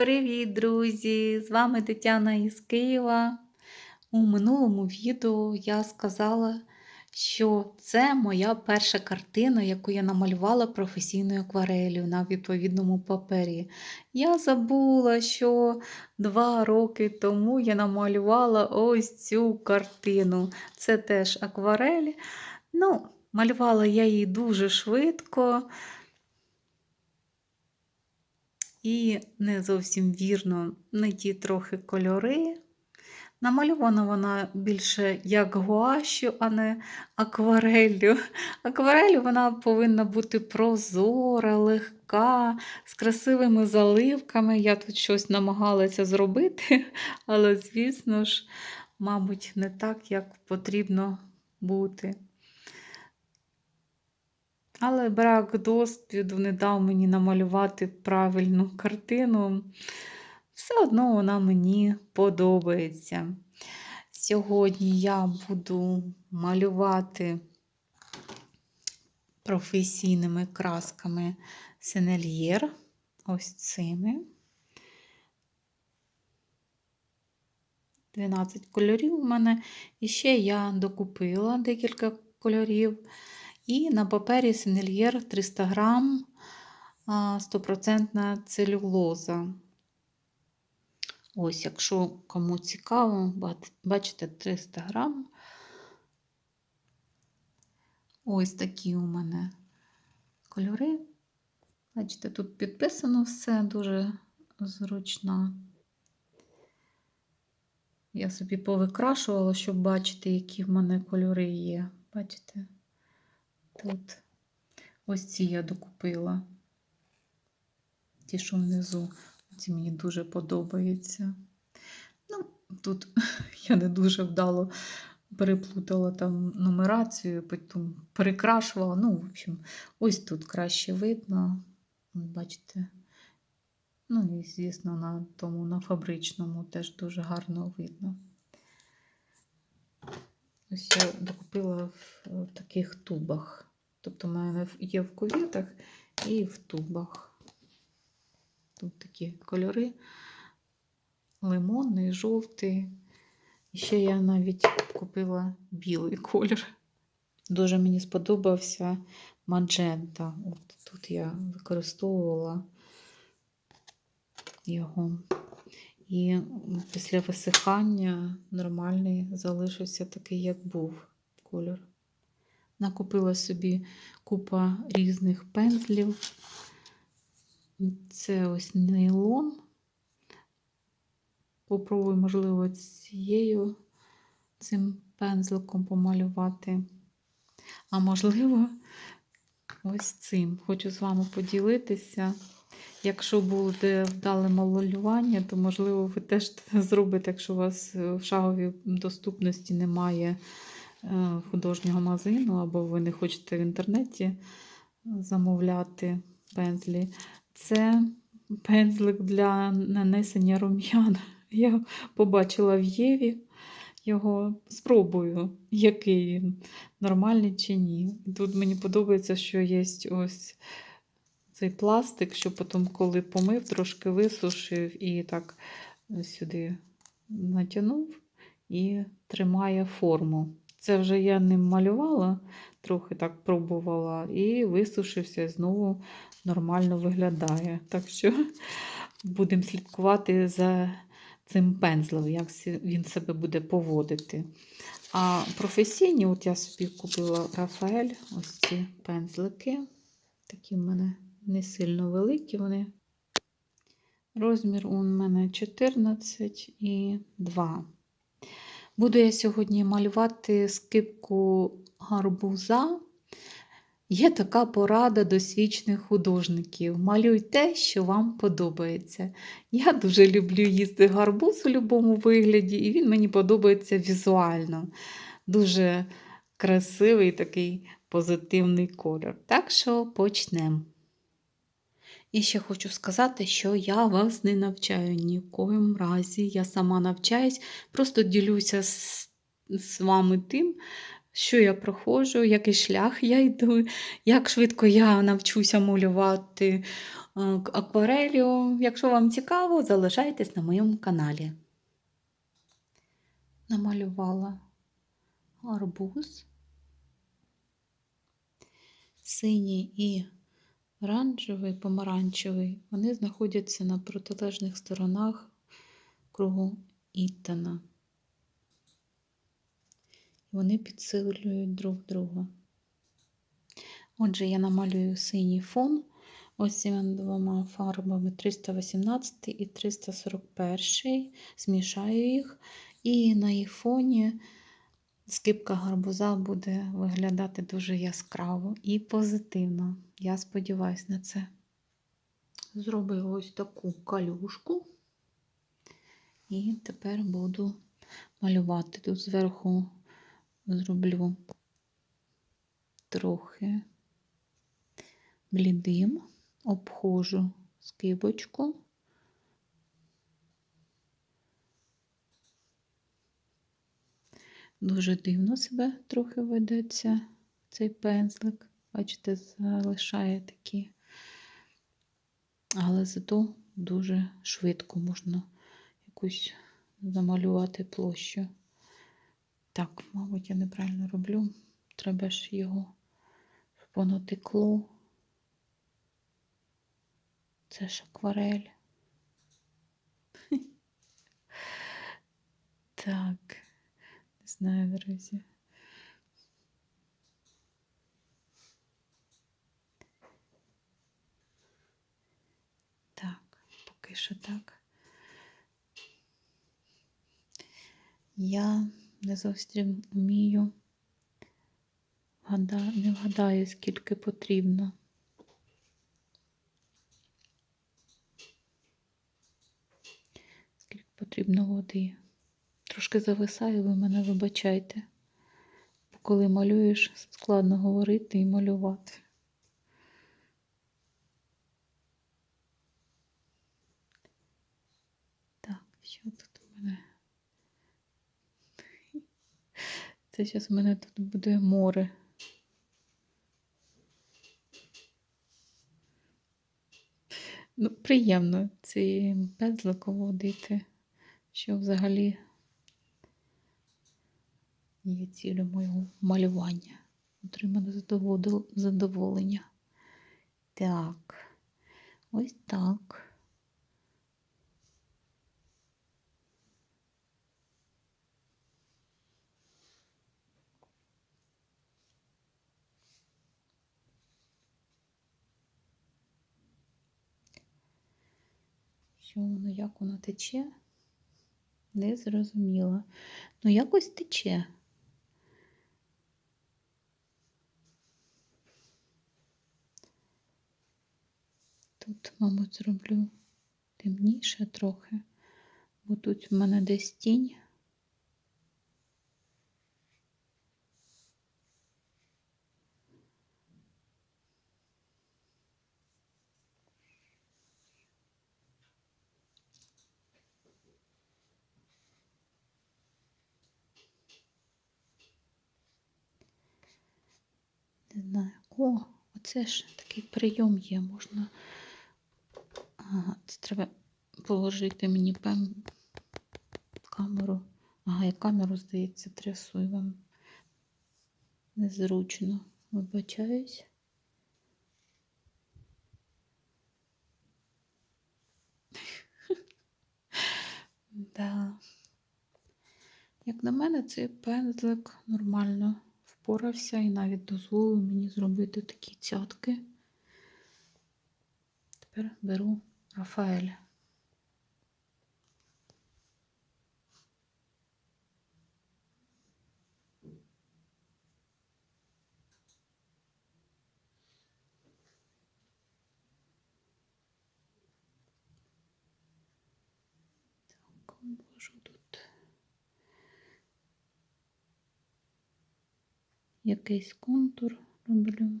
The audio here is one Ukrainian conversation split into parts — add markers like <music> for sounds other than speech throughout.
Привіт, друзі! З вами Тетяна із Києва. У минулому відео я сказала, що це моя перша картина, яку я намалювала професійною акварелью на відповідному папері. Я забула, що два роки тому я намалювала ось цю картину. Це теж акварель. Ну, малювала я її дуже швидко. І не зовсім вірно, не ті трохи кольори. Намальована вона більше як гуашю, а не аквареллю. Акварель вона повинна бути прозора, легка, з красивими заливками. Я тут щось намагалася зробити, але, звісно ж, мабуть, не так, як потрібно бути. Але брак досвіду не дав мені намалювати правильну картину. Все одно вона мені подобається. Сьогодні я буду малювати професійними красками сенельєр. Ось цими. 12 кольорів у мене. І ще я докупила декілька кольорів. І на папері сенельєр 300 грам 100% целюлоза. Ось, якщо кому цікаво, бачите, 300 грам. Ось такі у мене кольори. Бачите, тут підписано все дуже зручно. Я собі повикрашувала, щоб бачити, які в мене кольори є. Бачите? Тут ось ці я докупила. Ті, що внизу, ці мені дуже подобаються. Ну, тут <laughs> я не дуже вдало переплутала там нумерацію, потім перекрашувала. Ну, в общем, ось тут краще видно. Бачите? Ну, і, звісно, на тому на фабричному теж дуже гарно видно. Ось я докупила в, таких тубах. Тобто, в мене є в кувітах і в тубах. Тут такі кольори: лимонний, жовтий. Ще я навіть купила білий колір. Дуже мені сподобався маджента. От Тут я використовувала його. І після висихання нормальний залишився такий, як був кольор. Накупила собі купа різних пензлів. Це ось нейлон. Попробую, можливо, цією цим пензликом помалювати. А можливо, ось цим. Хочу з вами поділитися. Якщо буде вдале малювання, то, можливо, ви теж <laughs> зробите, якщо у вас в шаговій доступності немає художнього магазину, або ви не хочете в інтернеті замовляти пензлі. Це пензлик для нанесення рум'ян. <laughs> Я побачила в Єві його, спробую, який він, нормальний чи ні. Тут мені подобається, що є ось цей пластик, що потім, коли помив, трошки висушив і так сюди натягнув і тримає форму. Це вже я ним малювала, трохи так пробувала, і висушився, знову нормально виглядає. Так що будемо слідкувати за цим пензлем, як він себе буде поводити. А професійні, от я собі купила Рафаель, ось ці пензлики. Такі в мене не сильно великі вони. Розмір у мене 14 і 2. Буду я сьогодні малювати скипку гарбуза. Є така порада досвідчених художників. Малюй те, що вам подобається. Я дуже люблю їсти гарбуз у будь-якому вигляді, і він мені подобається візуально. Дуже красивий такий позитивний колір. Так що почнемо. І ще хочу сказати, що я вас не навчаю ні в коїм разі. Я сама навчаюсь, просто ділюся з, з вами тим, що я проходжу, який шлях я йду, як швидко я навчуся малювати. акварелью. Якщо вам цікаво, залишайтесь на моєму каналі. Намалювала арбуз, синій і оранжевий, помаранчевий. Вони знаходяться на протилежних сторонах кругу Іттана. Вони підсилюють друг друга. Отже, я намалюю синій фон ось цими двома фарбами 318 і 341, змішаю їх, і на їх фоні скипка гарбуза буде виглядати дуже яскраво і позитивно. Я сподіваюся на це. Зробила ось таку калюшку, і тепер буду малювати. Тут зверху зроблю трохи блідим, обходжу скибочку. Дуже дивно себе трохи ведеться цей пензлик. Бачите, залишає такі, але зато дуже швидко можна якусь замалювати площу. Так, мабуть, я неправильно роблю. Треба ж його, щоб воно текло. Це ж акварель. <laughs> Так, не знаю, друзі. Так, поки що так. Я не зовсім вмію, не вгадаю, скільки потрібно. Скільки потрібно води. Трошки зависаю, ви мене вибачайте. Бо коли малюєш, складно говорити і малювати. Так, що тут у мене? Це зараз у мене тут буде море. Ну, приємно цим пензликом водити, що взагалі є цілю моєго малювання. Отримане задоволення. Так, ось так. Що воно, як воно тече? Не зрозуміла. Ну, якось тече. Тут, мабуть, зроблю темніше трохи, бо тут в мене десь тінь. Не знаю. О, оце ж такий прийом є, можна. Ага, це треба положити мені пем... камеру. Ага, я камеру, здається, трясу і вам незручно. Вибачаюсь. <laughs> да. Як на мене, цей пензлик нормально впорався і навіть дозволив мені зробити такі цятки. Тепер беру Рафаеля. Так, тут якийсь контур роблю.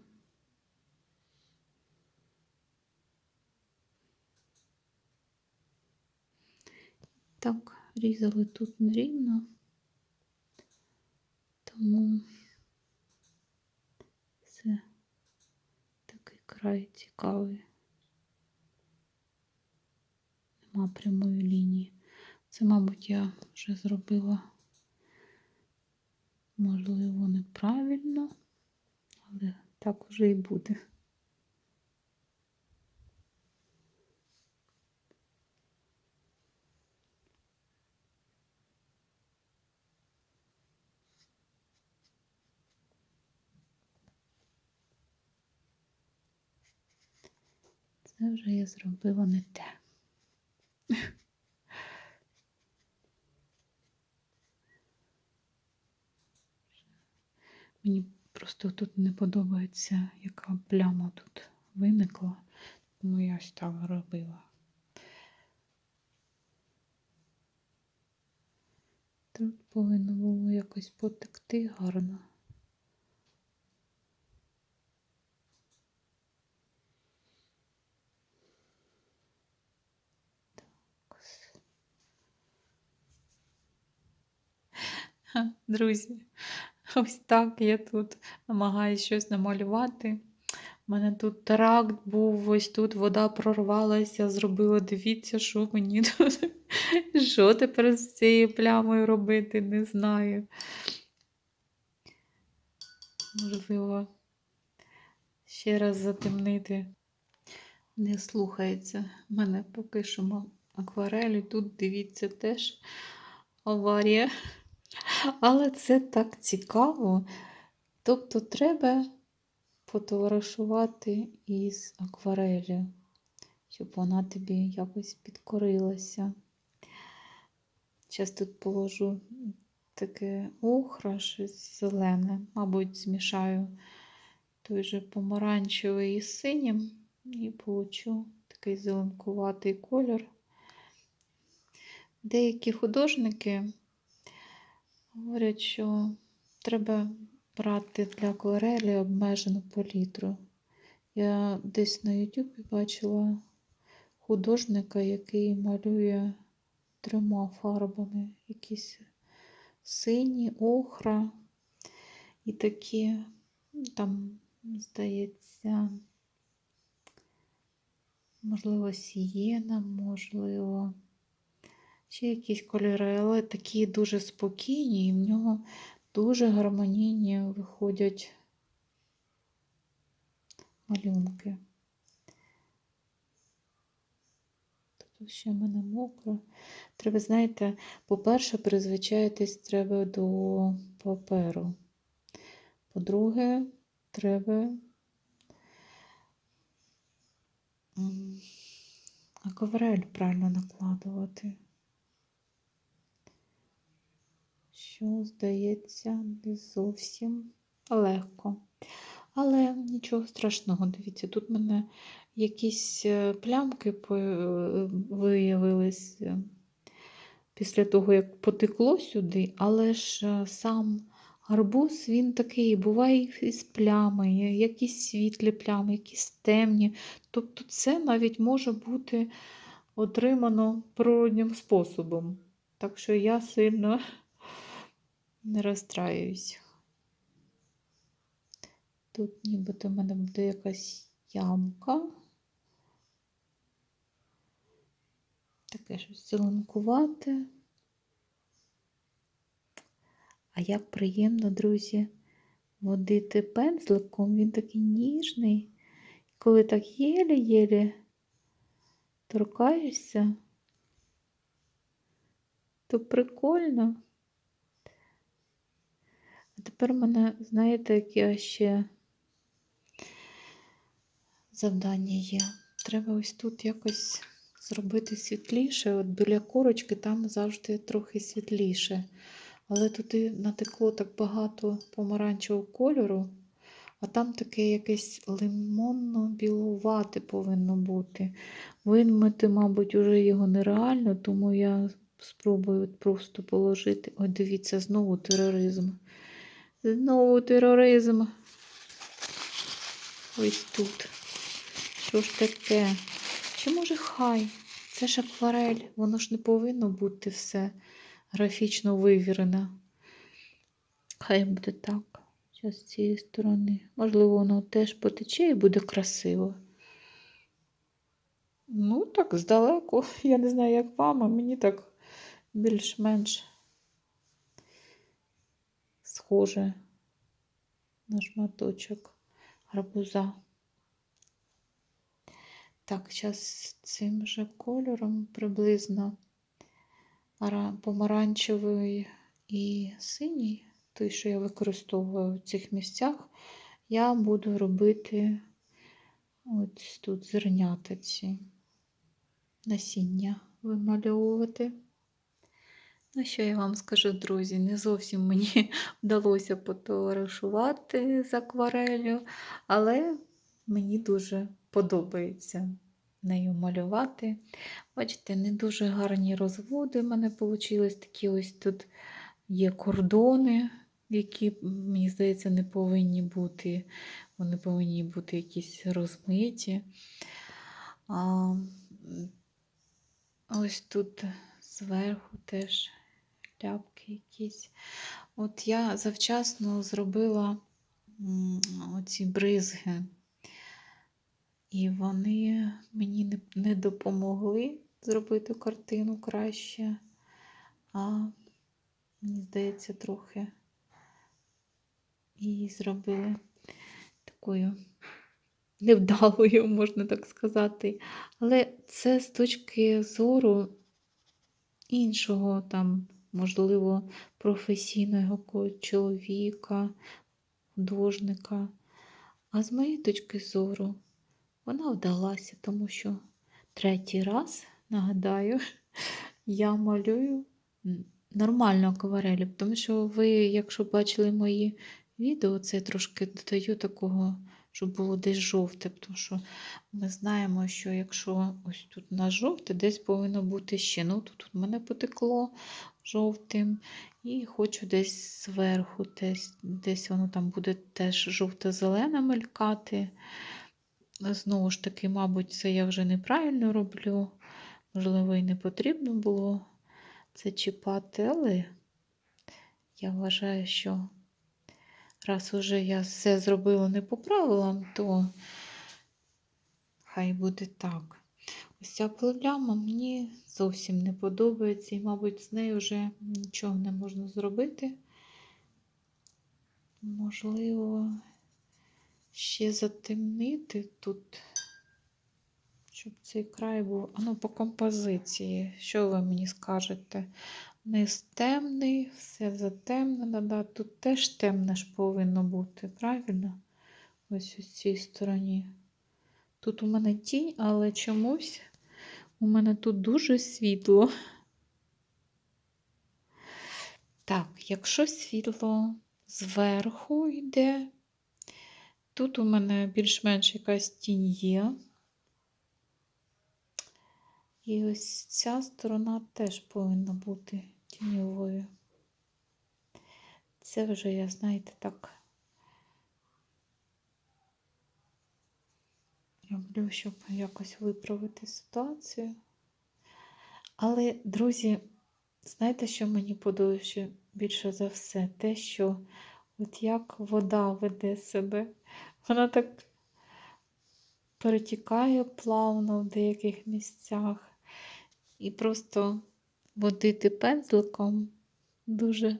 Так, різали тут нерівно, тому це такий край цікавий. нема прямої лінії. Це, мабуть, я вже зробила, можливо, неправильно, так уже і буде. Це вже я зробила не те. Мені просто тут не подобається, яка пляма тут виникла, тому я ось так робила. Тут повинно було якось потекти гарно. <laughs> Друзі, <laughs> ось так я тут намагаюся щось намалювати. У мене тут теракт був, ось тут вода прорвалася, зробила. Дивіться, що мені <laughs> тут. Що тепер з цією плямою робити, не знаю. Можливо, ще раз затемнити. Не слухається. У мене поки що акварелі. Тут дивіться теж аварія. Але це так цікаво. Тобто треба потоваришувати із акварелью, щоб вона тобі якось підкорилася. Зараз тут положу таке охра, щось зелене. Мабуть, змішаю той же помаранчевий із синім і получу такий зеленкуватий колір. Деякі художники говорять, що треба брати для акварелі обмежену палітру. Я десь на Ютубі бачила художника, який малює трьома фарбами. Якісь сині, охра і такі, там, здається, можливо, сієна, можливо, ще якісь кольори, але такі дуже спокійні, і в нього дуже гармонійні виходять малюнки. Тут ще в мене мокро. Треба, знаєте, по-перше, призвичаїтись треба до паперу. По-друге, треба акварель правильно накладувати. Що, здається, не зовсім легко. Але нічого страшного, дивіться, тут в мене якісь е, плямки е, виявились е, після того, як потекло сюди, але ж сам гарбуз, він такий, буває із плями, якісь світлі плями, якісь темні. Тобто це навіть може бути отримано природнім способом. Так що я сильно не розстраюсь. Тут нібито в мене буде якась ямка. Таке щось зеленкувате. А як приємно, друзі, водити пензликом, він такий ніжний. Коли так єлі-єлі торкаєшся, то прикольно. Тепер в мене, знаєте, яке ще завдання є. Треба ось тут якось зробити світліше. От біля корочки там завжди трохи світліше. Але туди натекло так багато помаранчевого кольору, а там таке якесь лимонно-білувате повинно бути. Вимити, мабуть, уже його нереально, тому я спробую просто положити. Ой, дивіться, знову тероризм. Знову тероризм. Ось тут. Що ж таке? Чи може хай? Це ж акварель, воно ж не повинно бути все графічно вивірено. Хай буде так. Зараз з цієї сторони. Можливо, воно теж потече і буде красиво. Ну, так, здалеку. <laughs> Я не знаю, як вам, а мені так більш-менш схоже на шматочок гарбуза. Так, зараз цим же кольором приблизно помаранчевий і синій, той, що я використовую в цих місцях, я буду робити ось тут зернята ці насіння вимальовувати. Ну, що я вам скажу, друзі, не зовсім мені <laughs> вдалося потоваришувати з акварелью, але мені дуже подобається нею малювати. Бачите, не дуже гарні розводи в мене вийшли. Такі ось тут є кордони, які, мені здається, не повинні бути. Вони повинні бути якісь розмиті. А, ось тут зверху теж ляпки якісь. От я завчасно зробила оці бризги, і вони мені не допомогли зробити картину краще, а мені здається, трохи її зробили такою невдалою, можна так сказати. Але це з точки зору іншого, там, можливо, професійного чоловіка, художника. А з моєї точки зору, вона вдалася, тому що третій раз, нагадаю, <laughs> я малюю нормально акварелі, тому що ви, якщо бачили мої відео, це я трошки додаю такого, щоб було десь жовте, тому що ми знаємо, що якщо ось тут на жовте, десь повинно бути ще. Ну, тут у мене потекло жовтим, і хочу десь зверху, десь, десь воно там буде теж жовто-зелене мелькати. Знову ж таки, мабуть, це я вже неправильно роблю. Можливо, і не потрібно було це чіпати, але я вважаю, що раз уже я все зробила не по правилам, то хай буде так. Ось ця пляма мені зовсім не подобається, і, мабуть, з нею вже нічого не можна зробити. Можливо, ще затемнити тут, щоб цей край був. А ну, по композиції, що ви мені скажете? Низ темний, все затемнено. Да? Тут теж темне ж повинно бути, правильно? Ось у цій стороні. Тут у мене тінь, але чомусь у мене тут дуже світло. Так, якщо світло зверху йде, тут у мене більш-менш якась тінь є. І ось ця сторона теж повинна бути тіньовою. Це вже я, знаєте, так роблю, щоб якось виправити ситуацію. Але, друзі, знаєте, що мені подобається більше за все? Те, що от як вода веде себе, вона так перетікає плавно в деяких місцях. І просто водити пензликом дуже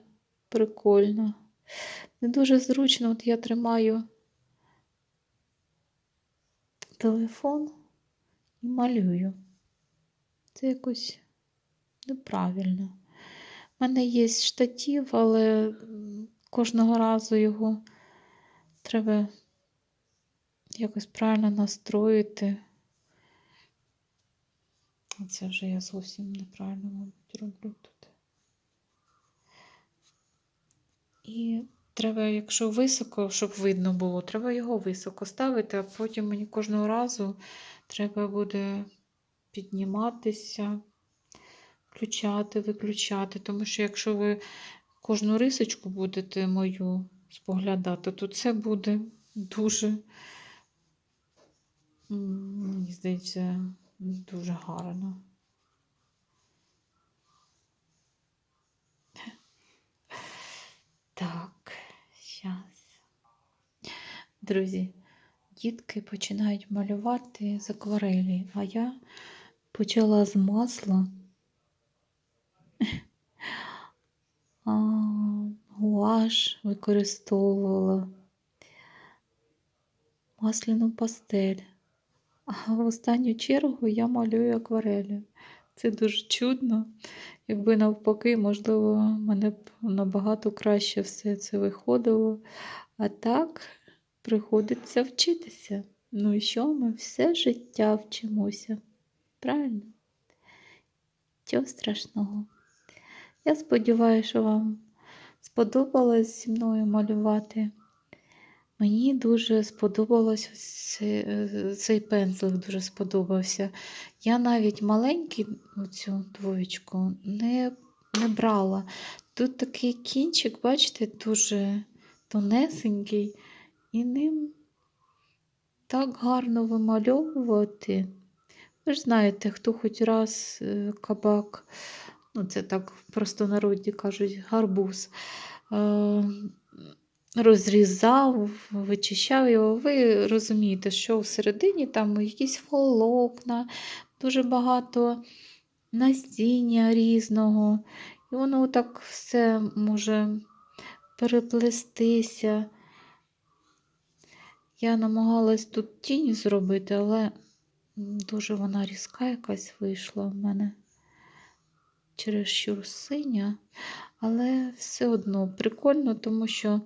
прикольно. Не дуже зручно, от я тримаю телефон і малюю. Це якось неправильно. У мене є штатів, але кожного разу його треба якось правильно настроїти. Це вже я зовсім неправильно, мабуть, роблю тут. І треба, якщо високо, щоб видно було, треба його високо ставити, а потім мені кожного разу треба буде підніматися, включати, виключати. Тому що якщо ви кожну рисочку будете мою споглядати, то це буде дуже, мені здається, дуже гарно. Так, зараз. Друзі, дітки починають малювати з акварелі, а я почала з масла. <laughs> А, гуаш використовувала, масляну пастель. А в останню чергу я малюю акварелью. Це дуже чудно. Якби навпаки, можливо, мене б набагато краще все це виходило. А так приходиться вчитися. Ну і що ми все життя вчимося? Правильно? Чого страшного? Я сподіваюся, що вам сподобалось зі мною малювати. Мені дуже сподобалось цей, е, цей пензлик, дуже сподобався. Я навіть маленький цю двоєчку не, не брала. Тут такий кінчик, бачите, дуже тонесенький, і ним так гарно вимальовувати. Ви ж знаєте, хто хоч раз е, кабак, ну це так в простонароді кажуть, гарбуз. Розрізав, вичищав його, ви розумієте, що всередині там якісь волокна, дуже багато насіння різного. І воно так все може переплестися. Я намагалась тут тінь зробити, але дуже вона різка якась вийшла в мене чересчур синя, але все одно прикольно, тому що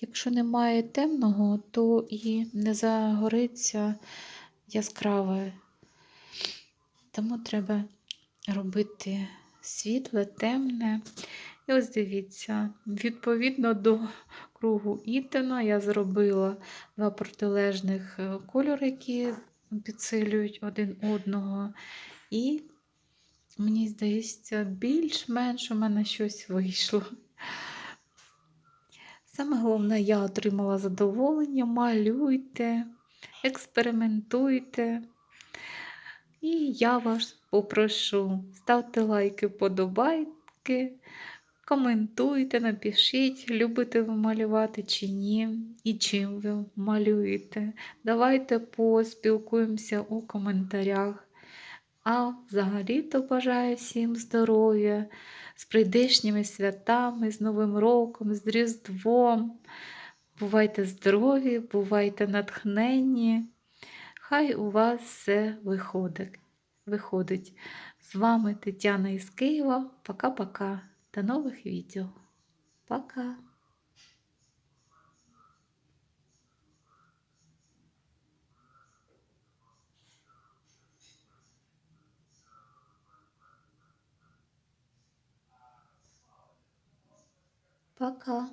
якщо немає темного, то і не загориться яскраве. Тому треба робити світле, темне. І ось дивіться, відповідно до кругу Ітана я зробила два протилежних е, кольори, які підсилюють один одного. І Мені здається, більш-менш у мене щось вийшло. Саме головне, я отримала задоволення, малюйте, експериментуйте. І я вас попрошу, ставте лайки, подобайки, коментуйте, напишіть, любите ви малювати чи ні, і чим ви малюєте. Давайте поспілкуємося у коментарях. А взагалі-то бажаю всім здоров'я, з прийдешніми святами, з Новим роком, з Різдвом. Бувайте здорові, бувайте натхненні. Хай у вас все виходить. виходить. З вами Тетяна із Києва. Пока-пока. До нових відео. Пока! Пока.